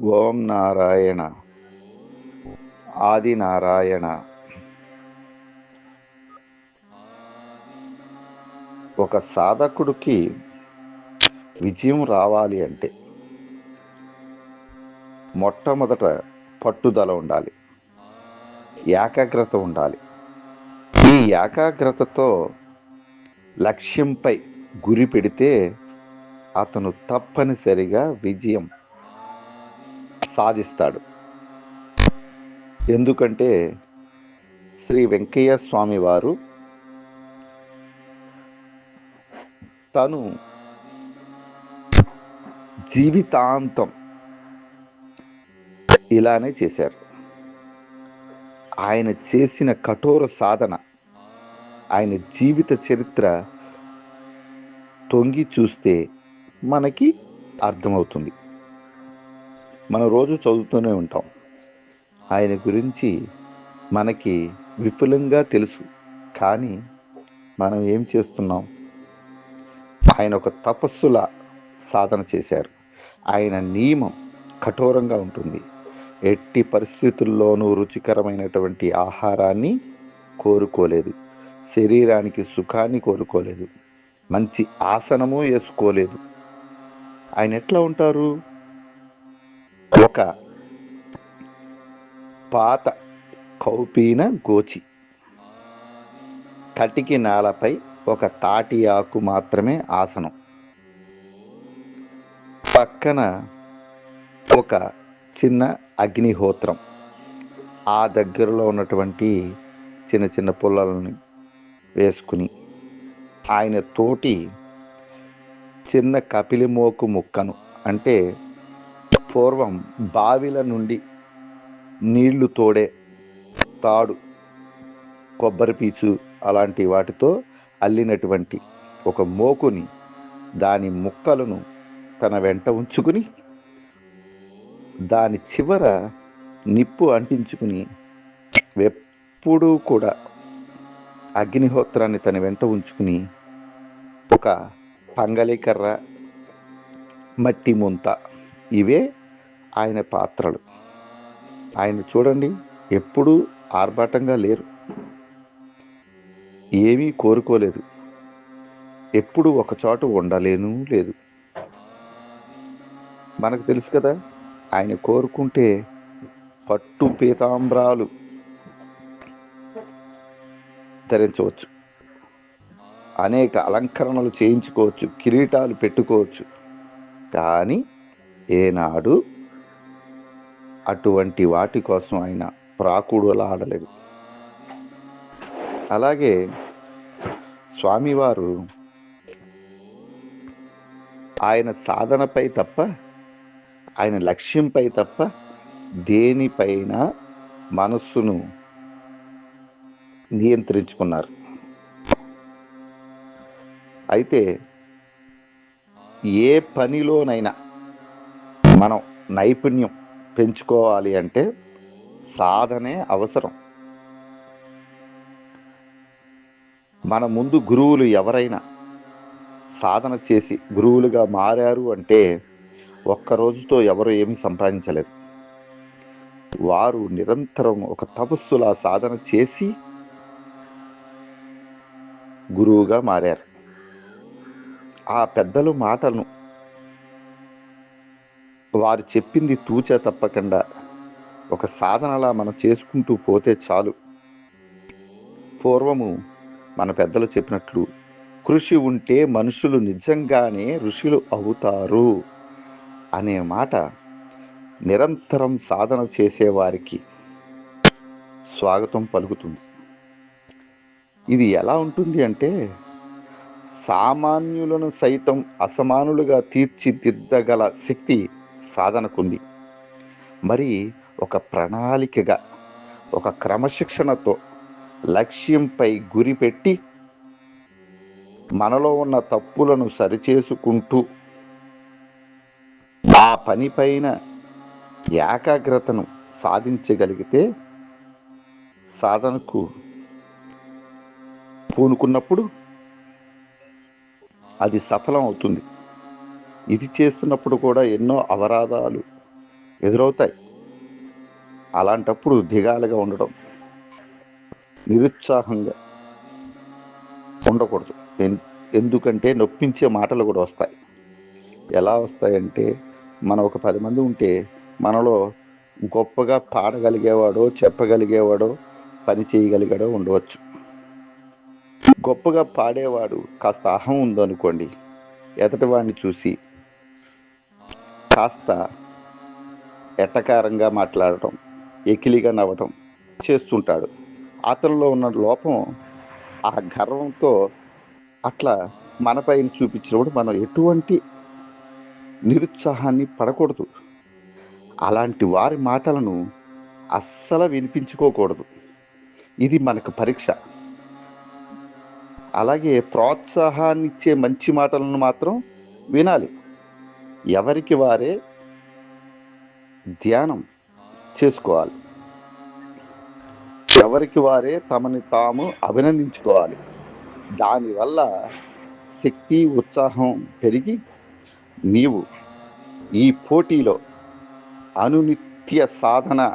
ఓం నారాయణ. ఆది నారాయణ. ఒక సాధకుడికి విజయం రావాలి అంటే మొట్టమొదట పట్టుదల ఉండాలి. ఏకాగ్రత ఉండాలి. ఈ ఏకాగ్రతతో లక్ష్యంపై గురి పెడితే అతను తప్పనిసరిగా విజయం సాధిస్తాడు. ఎందుకంటే శ్రీ వెంకయ్య స్వామి వారు తను జీవితాంతం ఇలానే చేశారు. ఆయన చేసిన కఠోర సాధన ఆయన జీవిత చరిత్ర తొంగి చూస్తే మనకి అర్థమవుతుంది. మనం రోజు చదువుతూనే ఉంటాం. ఆయన గురించి మనకి విపులంగా తెలుసు. కానీ మనం ఏం చేస్తున్నాం? ఆయన ఒక తపస్సుల సాధన చేశారు. ఆయన నియమం కఠోరంగా ఉంటుంది. ఎట్టి పరిస్థితుల్లోనూ రుచికరమైనటువంటి ఆహారాన్ని కోరుకోలేదు. శరీరానికి సుఖాన్ని కోరుకోలేదు. మంచి ఆసనము వేసుకోలేదు. ఆయన ఎట్లా ఉంటారు? ఒక పాత కౌపీన గోచి. కటికి నాలపై ఒక తాటి ఆకు మాత్రమే ఆసనం. పక్కన ఒక చిన్న అగ్నిహోత్రం. ఆ దగ్గరలో ఉన్నటువంటి చిన్న చిన్న పుల్లలని వేసుకుని ఆయన తోటి చిన్న కపిలిమోకు ముక్కను అంటే పూర్వం బావిల నుండి నీళ్ళు తోడే తాడు కొబ్బరి పీచు అలాంటి వాటితో అల్లినటువంటి ఒక మోకుని దాని ముక్కలను తన వెంట ఉంచుకుని దాని చివర నిప్పు అంటించుకుని ఎప్పుడూ కూడా అగ్నిహోత్రాన్ని తన వెంట ఉంచుకుని ఒక పంగలికర్ర మట్టి ముంత ఇవే ఆయన పాత్రలు. ఆయన చూడండి ఎప్పుడూ ఆర్భాటంగా లేరు. ఏమీ కోరుకోలేదు. ఎప్పుడు ఒక చోట ఉండలేను లేదు. మనకు తెలుసు కదా ఆయన కోరుకుంటే పట్టు పీతాంబ్రాలు ధరించవచ్చు. అనేక అలంకరణలు చేయించుకోవచ్చు కిరీటాలు పెట్టుకోవచ్చు. కానీ ఏనాడు అటువంటి వాటి కోసం ఆయన ప్రాకుడులా ఆడలేదు. అలాగే స్వామివారు ఆయన సాధనపై తప్ప ఆయన లక్ష్యంపై తప్ప దేనిపైన మనస్సును నియంత్రించుకున్నారు. అయితే ఏ పనిలోనైనా మనం నైపుణ్యం పెంచుకోవాలి అంటే సాధనే అవసరం. మన ముందు గురువులు ఎవరైనా సాధన చేసి గురువులుగా మారారు అంటే ఒక్క రోజుతో ఎవరు ఏమి సంపాదించలేదు వారు నిరంతరం ఒక తపస్సులా సాధన చేసి గురువుగా మారారు. ఆ పెద్దలు మాటలను వారు చెప్పింది తూచా తప్పకుండా. ఒక సాధనలా మనం చేసుకుంటూ పోతే చాలు. పూర్వము మన పెద్దలు చెప్పినట్లు కృషి ఉంటే మనుషులు నిజంగానే ఋషులు అవుతారు అనే మాట నిరంతరం సాధన చేసేవారికి స్వాగతం పలుకుతుంది. ఇది ఎలా ఉంటుంది అంటే సామాన్యులను సైతం అసమానులుగా తీర్చిదిద్దగల శక్తి సాధనకుంది. మరి ఒక ప్రణాళికగా ఒక క్రమశిక్షణతో లక్ష్యంపై గురి పెట్టి మనలో ఉన్న తప్పులను సరిచేసుకుంటూ ఆ పనిపైన ఏకాగ్రతను సాధించగలిగితే సాధనకు పూనుకున్నప్పుడు అది సఫలం అవుతుంది ఇది చేస్తున్నప్పుడు కూడా ఎన్నో అవరాధాలు ఎదురవుతాయి. అలాంటప్పుడు దిగాలుగా ఉండడం నిరుత్సాహంగా ఉండకూడదు. ఎన్- ఎందుకంటే నొప్పించే మాటలు కూడా వస్తాయి. ఎలా వస్తాయంటే మనం ఒక పది మంది ఉంటే మనలో గొప్పగా పాడగలిగేవాడో చెప్పగలిగేవాడో పని చేయగలిగాడో ఉండవచ్చు. గొప్పగా పాడేవాడు కాస్త అహం ఉందనుకోండి ఎదటి వాడిని చూసి కాస్త ఎట్టకారంగా మాట్లాడటం ఎకిలిగా నవ్వటం చేస్తుంటాడు. అతనిలో ఉన్న లోపం ఆ గర్వంతో అట్లా మనపైన చూపించినప్పుడు మనం ఎటువంటి నిరుత్సాహాన్ని పడకూడదు. అలాంటి వారి మాటలను అస్సలు వినిపించుకోకూడదు. ఇది మనకు పరీక్ష. అలాగే ప్రోత్సాహాన్నిచ్చే మంచి మాటలను మాత్రం వినాలి. ఎవరికి వారే ధ్యానం చేసుకోవాలి. ఎవరికి వారే తమని తాము అభినందించుకోవాలి. దానివల్ల శక్తి ఉత్సాహం పెరిగి నీవు ఈ పోటీలో అనునిత్య సాధన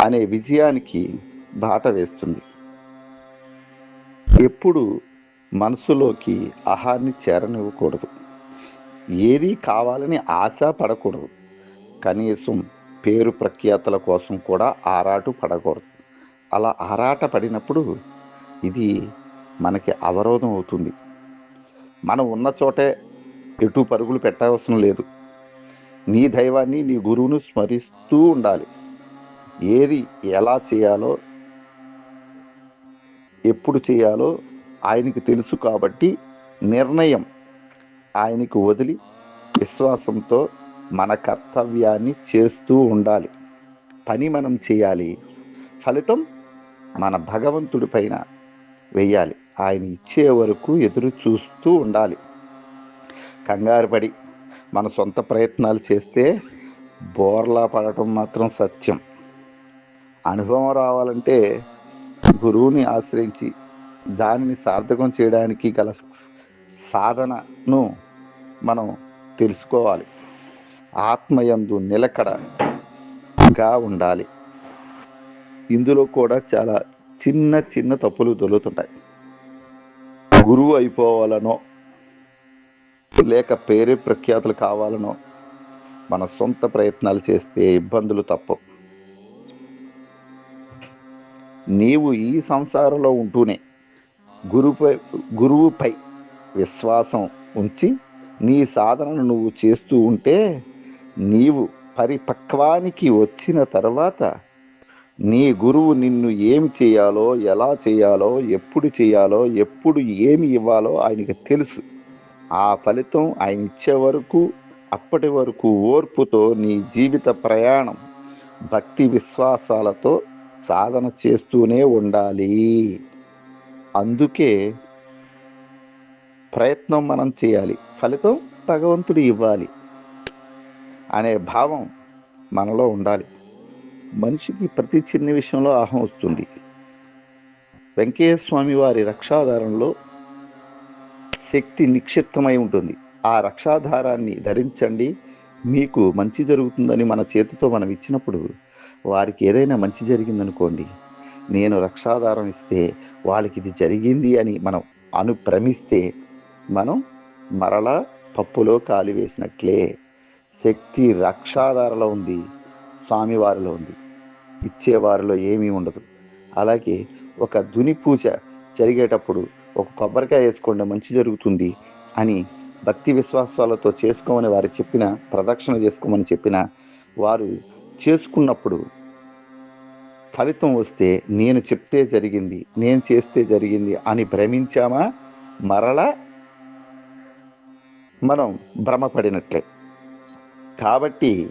అనే విజయానికి బాట వేస్తుంది. ఎప్పుడు మనసులోకి ఆహారాన్ని చేరనివ్వకూడదు. ఏది కావాలని ఆశ పడకూడదు. కనీసం పేరు ప్రఖ్యాతల కోసం కూడా ఆరాటు పడకూడదు. అలా ఆరాట పడినప్పుడు ఇది మనకి అవరోధం అవుతుంది. మనం ఉన్న చోటే ఎటు పరుగులు పెట్టవలసిన లేదు. నీ దైవాన్ని నీ గురువును స్మరిస్తూ ఉండాలి. ఏది ఎలా చేయాలో ఎప్పుడు చేయాలో ఆయనకి తెలుసు కాబట్టి నిర్ణయం ఆయనకు వదిలి విశ్వాసంతో మన కర్తవ్యాన్ని చేస్తూ ఉండాలి. పని మనం చేయాలి. ఫలితం మన భగవంతుడి పైన వెయ్యాలి ఆయన ఇచ్చే వరకు ఎదురు చూస్తూ ఉండాలి. కంగారు పడి మన సొంత ప్రయత్నాలు చేస్తే బోర్లా పడటం మాత్రం సత్యం. అనుభవం రావాలంటే గురువుని ఆశ్రయించి దానిని సార్థకం చేయడానికి గల సాధనను మనం తెలుసుకోవాలి. ఆత్మయందు నిలకడగా ఉండాలి. ఇందులో కూడా చాలా చిన్న చిన్న తప్పులు దొరుకుతుంటాయి గురువు అయిపోవాలనో లేక పేరే ప్రఖ్యాతులు కావాలనో మన సొంత ప్రయత్నాలు చేస్తే ఇబ్బందులు తప్పవు నీవు ఈ సంసారంలో ఉంటూనే గురువుపై గురువుపై విశ్వాసం ఉంచి నీ సాధనను నువ్వు చేస్తూ ఉంటే నీవు పరిపక్వానికి వచ్చిన తర్వాత నీ గురువు నిన్ను ఏమి చేయాలో ఎలా చేయాలో ఎప్పుడు చేయాలో ఎప్పుడు ఏమి ఇవ్వాలో ఆయనకి తెలుసు. ఆ ఫలితం ఆయన ఇచ్చే వరకు అప్పటి వరకు ఓర్పుతో నీ జీవిత ప్రయాణం భక్తి విశ్వాసాలతో సాధన చేస్తూనే ఉండాలి. అందుకే ప్రయత్నం మనం చేయాలి. ఫలితం భగవంతుడు ఇవ్వాలి అనే భావం మనలో ఉండాలి. మనిషికి ప్రతి చిన్న విషయంలో అహం వస్తుంది. వెంకయ్య స్వామి వారి రక్షాధారంలో శక్తి నిక్షిప్తమై ఉంటుంది. ఆ రక్షాధారాన్ని ధరించండి. మీకు మంచి జరుగుతుందని మన చేతితో మనం ఇచ్చినప్పుడు వారికి ఏదైనా మంచి జరిగిందనుకోండి. నేను రక్షాధారం ఇస్తే వాళ్ళకి ఇది జరిగింది అని మనం అనుప్రమిస్తే మనం మరల పప్పులో కాలి వేసినట్లే. శక్తి రక్షాధారలో ఉంది. స్వామివారిలో ఉంది. ఇచ్చేవారిలో ఏమీ ఉండదు. అలాగే ఒక దుని పూజ జరిగేటప్పుడు ఒక కొబ్బరికాయ వేసుకోండి మంచి జరుగుతుంది అని భక్తి విశ్వాసాలతో చేసుకోమని వారు చెప్పిన ప్రదక్షిణ చేసుకోమని చెప్పిన వారు చేసుకున్నప్పుడు ఫలితం వస్తే నేను చెప్తే జరిగింది నేను చేస్తే జరిగింది అని భ్రమించామా? మరలా మనం భ్రమపడినట్లే. కాబట్టి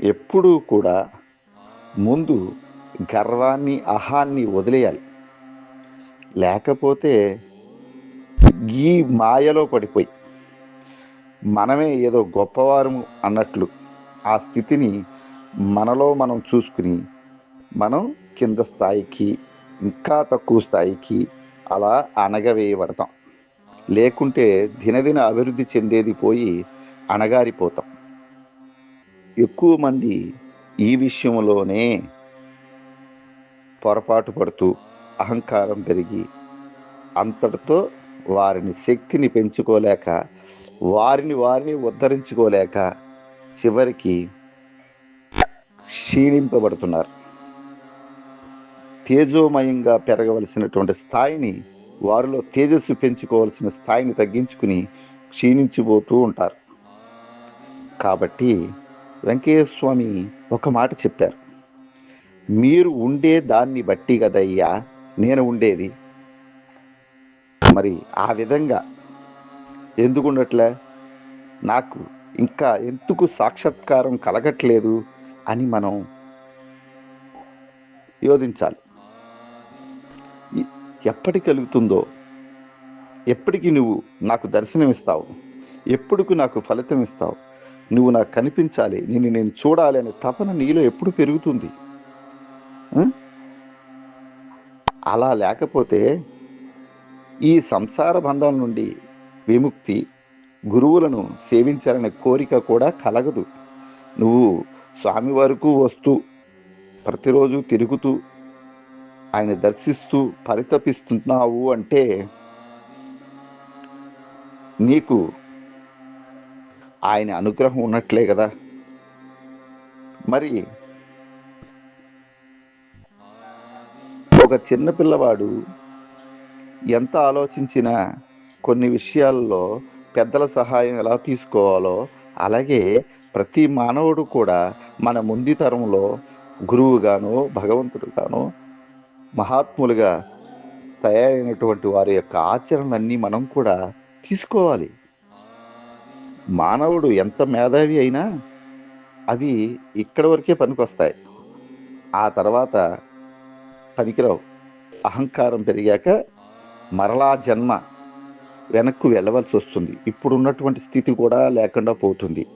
ఎప్పుడూ కూడా ముందు గర్వాన్ని అహాన్ని వదిలేయాలి. లేకపోతే ఈ మాయలో పడిపోయి మనమే ఏదో గొప్పవారము అన్నట్లు ఆ స్థితిని మనలో మనం చూసుకుని మనం కింద స్థాయికి ఇంకా తక్కువ స్థాయికి అలా అనగవేయబడతాం లేకుంటే దినదిన అభివృద్ధి చెందేది పోయి అణగారిపోతాం. ఎక్కువ మంది ఈ విషయంలోనే పొరపాటు పడుతూ అహంకారం పెరిగి అంతటితో వారిని శక్తిని పెంచుకోలేక వారిని వారిని ఉద్ధరించుకోలేక చివరికి క్షీణింపబడుతున్నారు. తేజోమయంగా పెరగవలసినటువంటి స్థాయిని వారిలో తేజస్సు పెంచుకోవాల్సిన స్థాయిని తగ్గించుకుని క్షీణించిపోతూ ఉంటారు. కాబట్టి వెంకయ్య స్వామి ఒక మాట చెప్పారు. మీరు ఉండే దాన్ని బట్టి కదయ్యా నేను ఉండేది. మరి ఆ విధంగా ఎందుకు ఉండట్లే నాకు ఇంకా ఎందుకు సాక్షాత్కారం కలగట్లేదు అని మనం యోధించాలి ఎప్పటి కలుగుతుందో ఎప్పటికి నువ్వు నాకు దర్శనం ఇస్తావు ఎప్పుడుకు నాకు ఫలితం ఇస్తావు నువ్వు నాకు కనిపించాలి నిన్ను నేను చూడాలి అనే తపన నీలో ఎప్పుడు పెరుగుతుంది? అలా లేకపోతే ఈ సంసార బంధం నుండి విముక్తి గురువులను సేవించాలనే కోరిక కూడా కలగదు. నువ్వు స్వామి వరకు వస్తూ ప్రతిరోజు తిరుగుతూ ఆయన దర్శిస్తూ పరితపిస్తున్నావు అంటే నీకు ఆయన అనుగ్రహం ఉన్నట్లే కదా. మరి ఒక చిన్న పిల్లవాడు ఎంత ఆలోచించినా కొన్ని విషయాల్లో పెద్దల సహాయం ఎలా తీసుకోవాలో అలాగే ప్రతి మానవుడు కూడా మన ముందు తరంలో గురువుగానో భగవంతుడుగాను మహాత్ములుగా తయారైనటువంటి వారి యొక్క ఆచరణలన్నీ మనం కూడా తీసుకోవాలి. మానవుడు ఎంత మేధావి అయినా అవి ఇక్కడ వరకే పనికొస్తాయి. ఆ తర్వాత పనికిరావు. అహంకారం పెరిగాక మరలా జన్మ వెనక్కు వెళ్ళవలసి వస్తుంది. ఇప్పుడు ఉన్నటువంటి స్థితి కూడా లేకుండా పోతుంది.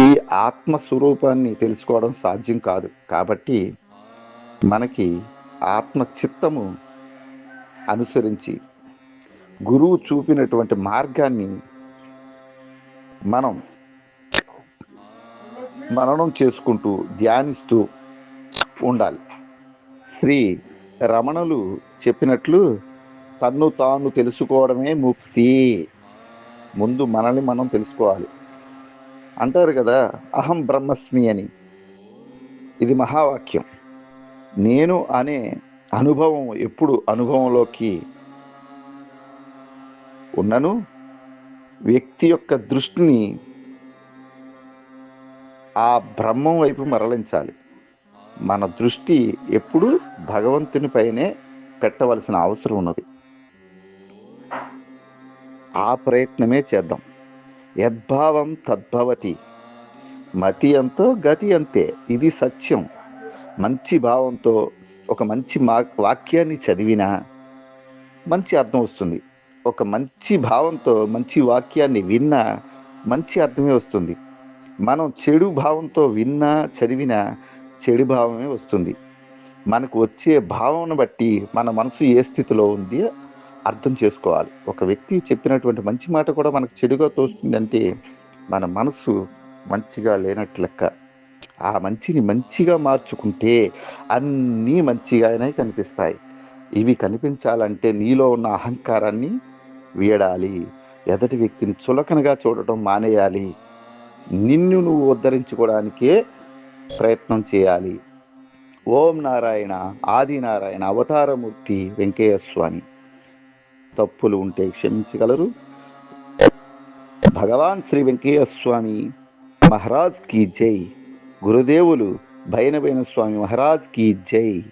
ఈ ఆత్మ స్వరూపాన్ని తెలుసుకోవడం సాధ్యం కాదు. కాబట్టి మనకి ఆత్మ చిత్తము అనుసరించి గురువు చూపినటువంటి మార్గాన్ని మనం మననం చేసుకుంటూ ధ్యానిస్తూ ఉండాలి. శ్రీ రమణులు చెప్పినట్లు తన్ను తాను తెలుసుకోవడమే ముక్తి. ముందు మనల్ని మనం తెలుసుకోవాలి. అంటారు కదా అహం బ్రహ్మస్మి అని. ఇది మహావాక్యం. నేను అనే అనుభవం ఎప్పుడు అనుభవంలోకి ఉన్నను వ్యక్తి యొక్క దృష్టిని ఆ బ్రహ్మం వైపు మరలించాలి. మన దృష్టి ఎప్పుడు భగవంతుని పైనే పెట్టవలసిన అవసరం ఉన్నది. ఆ ప్రయత్నమే చేద్దాం. యద్భావం తద్భవతి మతి ఎంతో గతి అంతే ఇది సత్యం. మంచి భావంతో ఒక మంచి మా వాక్యాన్ని చదివినా మంచి అర్థం వస్తుంది. ఒక మంచి భావంతో మంచి వాక్యాన్ని విన్నా మంచి అర్థమే వస్తుంది. మనం చెడు భావంతో విన్నా చదివినా చెడు భావమే వస్తుంది. మనకు వచ్చే భావనను బట్టి మన మనసు ఏ స్థితిలో ఉంది అర్థం చేసుకోవాలి. ఒక వ్యక్తి చెప్పినటువంటి మంచి మాట కూడా మనకు చెడుగా తోస్తుందంటే మన మనసు మంచిగా లేనట్లెక్క లెక్క. ఆ మంచిని మంచిగా మార్చుకుంటే అన్నీ మంచిగానే కనిపిస్తాయి. ఇవి కనిపించాలంటే నీలో ఉన్న అహంకారాన్ని వీడాలి. ఎదటి వ్యక్తిని చులకనగా చూడటం మానేయాలి. నిన్ను నువ్వు ఉద్ధరించుకోవడానికే ప్రయత్నం చేయాలి. ఓం నారాయణ ఆది నారాయణ అవతారమూర్తి వెంకయ్య స్వామి. తప్పులు ఉంటే క్షమించగలరు. భగవాన్ శ్రీ వెంకయ్య స్వామి మహారాజ్కి జై. గురుదేవులు భైనవైన స్వామి మహారాజ్కి జై.